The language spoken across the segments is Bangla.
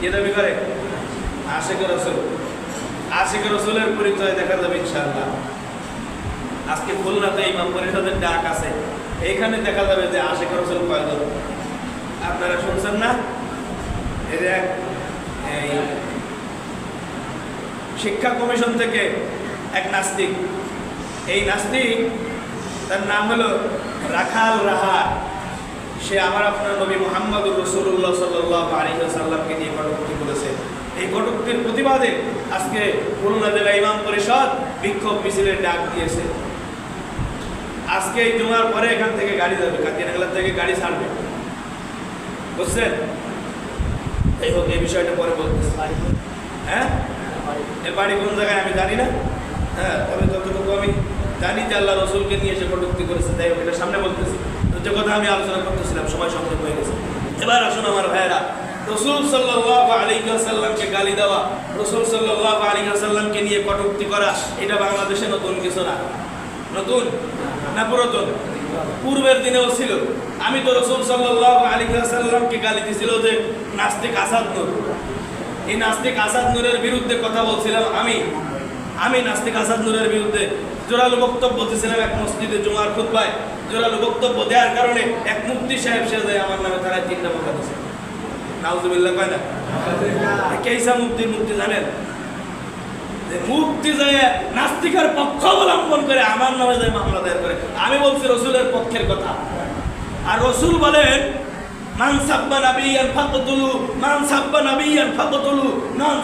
কে দাবি করে? রসুল। আশেখ রসুলের পরিচয় দেখা যাবে ইনশাআল্লাহ। আজকে খুলনাতে ইমাম পরিষদের ডাক আছে। এইখানে দেখা যাবে যে আশেখ রসুল কয়জন আপনারা শুনছেন না? এর এক শিক্ষা কমিশন থেকে এক নাস্তিক। এই নাস্তিক তার নাম হলো রাখাল রাহা সে আমার আপনার নবী মোহাম্মদুর রসুল্লাহ সাল্লাহ আলিহাসাল্লামকে নিয়ে কটুক্তি করেছে। এই কটুক্তির প্রতিবাদে আজকে খুলনা জেলা ইমাম পরিষদ বিক্ষোভ মিছিলের ডাক দিয়েছে। আজকে এই জুমার পরে এখান থেকে গাড়ি যাবে কাকিনাগলার থেকে গাড়ি ছাড়বে। বুঝছেন? এই হোক, এই বিষয়টা পরে বলতেছি। হ্যাঁ? এর বাড়ি কোন জায়গায় আমি জানি না। হ্যাঁ তবে যতটুকু আমি জানি যে আল্লাহ রসুলকে নিয়ে এসে কটুক্তি করেছে। তাই এটা সামনে বলতেছি। যে কথা আমি আলোচনা করতেছিলাম সময় সংক্ষেপ হয়ে গেছে। এবার আসুন আমার ভাইয়েরা, রসুল সাল্লাহ আলী সাল্লামকে গালি দেওয়া, রসুল সাল্লাহ আলী সাল্লামকে নিয়ে কটুক্তি করা, এটা বাংলাদেশে নতুন কিছু না। নতুন না পুরাতন? পূর্বের দিনেও ছিল। আমি তো রসুল সাল্লাহ আলী সাল্লামকে গালি দিছিল যে নাস্তিক আসাদ নূর। এই নাস্তিক আসাদ নূরের বিরুদ্ধে কথা বলছিলাম আমি। আমি নাস্তিক আসাদ নূরের বিরুদ্ধে জোরালো বক্তব্য দিয়েছিলাম এক মসজিদে জুমার খুতবায়। জোরালো বক্তব্য দেওয়ার কারণে এক মুক্তি সাহেব সে যায় আমার নামে তারা তিনটা বকা দিয়েছে। নাউজুবিল্লাহ, কয় না? কেইসা মুফতি মুফতি জানেন? মুক্তি যায় নাস্তিকের পক্ষ অবলম্বন করে আমার নামে যায় মামলা দায়ের করে। আমি বলছি রসুলের পক্ষের কথা। আর রসুল বলেন মান সাব্বা নাবিয়ান ফাকতুলু, মান সাব্বা নাবিয়ান ফাকতুলু, মান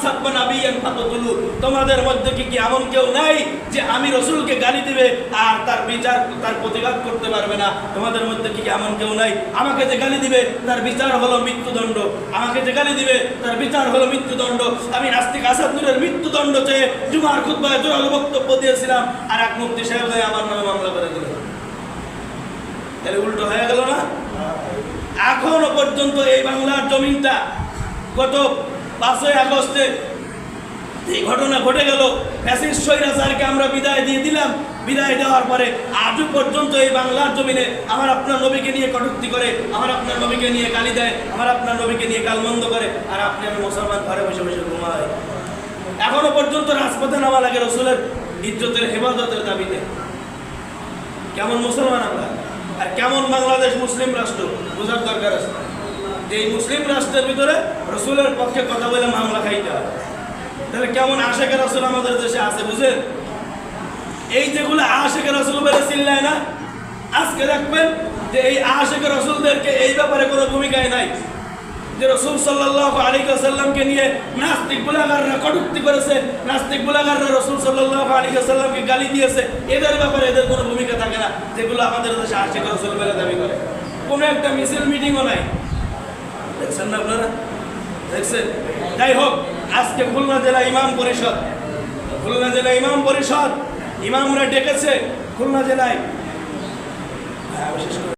ফাকতুলু। তোমাদের মধ্যে কি কি এমন কেউ নাই যে আমি রসুলকে গালি দিবে আর তার বিচার, তার প্রতিবাদ করতে পারবে না? তোমাদের মধ্যে কি এমন কেউ নাই? আমাকে যে গালি দিবে, তার বিচার হলো মৃত্যুদণ্ড। আমাকে যে গালি দিবে, তার বিচার হলো মৃত্যুদণ্ড। আমি নাস্তিক আসাদ নূরের মৃত্যুদণ্ড চেয়ে জুমার খুতবায় জোরালো বক্তব্য দিয়েছিলাম আর এক মুক্তি সাহেব আমার নামে মামলা করে দিল। তাহলে উল্টো হয়ে গেল না? এখনও পর্যন্ত এই বাংলার জমিনটা গত পাঁচই আগস্টে এই ঘটনা ঘটে গেল। ফ্যাসিস্ট স্বৈরাচারকে আমরা বিদায় দিয়ে দিলাম। বিদায় দেওয়ার পরে আজও পর্যন্ত এই বাংলার জমিনে আমার আপনার নবীকে নিয়ে কটুক্তি করে, আমার আপনার নবীকে নিয়ে গালি দেয়, আমার আপনার নবীকে নিয়ে গালমন্দ করে, আর আপনি আমি মুসলমান ঘরে বসে বসে ঘুমাই। এখনও পর্যন্ত রাজপথে নামা লাগে রসুলের ইজ্জতের হেফাজতের দাবিতে। কেমন মুসলমান আমরা? আর কেমন বাংলাদেশ মুসলিম রাষ্ট্র, বোঝার দরকার আছে। যে এই মুসলিম রাষ্ট্রের ভিতরে রসুলের পক্ষে কথা বলে মামলা খাইতে হয়। তাহলে কেমন আশেখের রসুল আমাদের দেশে আছে, বুঝেন? এই যেগুলো আশেখের রসুল বলে চিল্লায় না, আজকে দেখবেন যে এই আশেখের রসুলদেরকে এই ব্যাপারে কোনো ভূমিকায় নাই। যে রসুল সাল্লাহ আলী সাল্লামকে নিয়ে নাস্তিক গুলাগাররা কটুক্তি করেছে, নাস্তিক গুলাগাররা রসুল সাল্লাহ আলী সাল্লামকে গালি দিয়েছে, এদের ব্যাপারে এদের কোনো ভূমিকা যেগুলো আমাদের দেশে আশি রসুল বেলা দাবি করে। কোনো একটা মিছিল মিটিংও নাই। দেখছেন না আপনারা? দেখছেন? যাই হোক আজকে খুলনা জেলা ইমাম পরিষদ। খুলনা জেলা ইমাম পরিষদ ইমামরা ডেকেছে খুলনা জেলায়। হ্যাঁ, বিশেষ করে